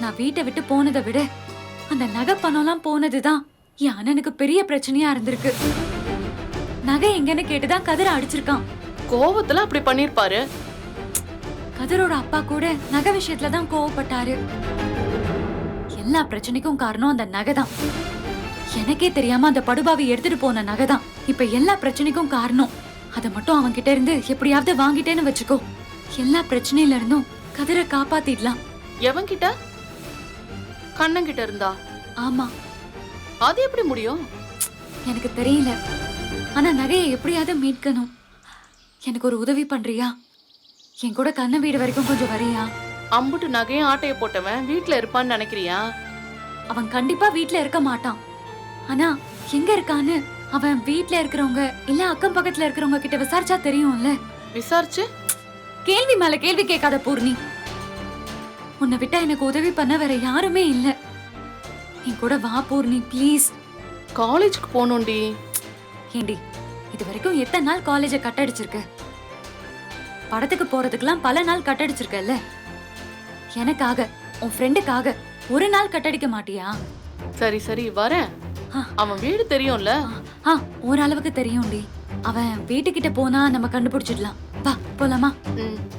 நான் வீட்டை விட்டு போனதை விட அந்த நகை பணம்லாம் போனதுதான். என் அண்ணனுக்கு பெரிய பிரச்சனையா இருந்திருக்கு. நகை எங்கன்னு கேட்டுதான் கதிர அடிச்சிருக்கான். கோவத்துல அப்படி பண்ணிருப்பாரு? கதிரோட அப்பா கூட நகை விஷயத்துல தான் கோவப்பட்டாரு. எல்லா பிரச்சனைக்கும் காரணம் அந்த நகை தான் எனக்கே தெரியாம அந்த படுபாவி எடுத்துட்டு போன நகை தான் இப்ப எல்லா பிரச்சனைக்கும் காரணம். அதை மட்டும் அவன் கிட்ட இருந்து எப்படியாவது வாங்கிட்டேன்னு வச்சுக்கோ. எல்லா பிரச்சனையில இருந்தும் கதிரை காப்பாத்திடலாம். எவன் கிட்ட கண்ணன் கிட்ட இருந்தா? ஆமா. அது எப்படி முடியும்? எனக்கு தெரியல. ஆனா நகையை எப்படியாவது மீட்கணும். எனக்கு ஒரு உதவி பண்றியா? என் கூட கண்ண வீடு வரைக்கும் கொஞ்சம் வரியா? அம்புட்டு நகையும் ஆட்டைய போட்டவன் வீட்ல இருப்பான்னு நினைக்கிறியா? அவன் கண்டிப்பா வீட்ல இருக்க மாட்டான். ஆனா எங்க இருக்கான்னு அவன் வீட்ல இருக்கிறவங்க இல்ல அக்கம் பக்கத்துல இருக்கிறவங்க கிட்ட விசாரிச்சா தெரியும்ல? விசாரிச்சு? கேள்வி மேல கேள்வி கேட்காத பூர்ணி. உன்னை விட்டா எனக்கு உதவி பண்ண வேற யாருமே இல்ல. என் கூட வா பூர்ணி ப்ளீஸ் காலேஜுக்கு போகணும்டி. ஏண்டி இது வரைக்கும் எத்தனை நாள் காலேஜ கட்டடிச்சிருக்க? படத்துக்கு போறதுக்கெல்லாம் பல நாள் கட்டடிச்சிருக்கல்ல? எனக்காக உன் ஃப்ரெண்டுக்காக ஒரு நாள் கட்டடிக்க மாட்டியா? சரி சரி வரேன். ஆ. அவன் வீடு தெரியும்ல? ஆ ஓரளவுக்கு தெரியும்டி. அவன் வீட்டுக்கிட்ட போனா நம்ம கண்டுபிடிச்சிடலாம். வா போலாமா? ம்.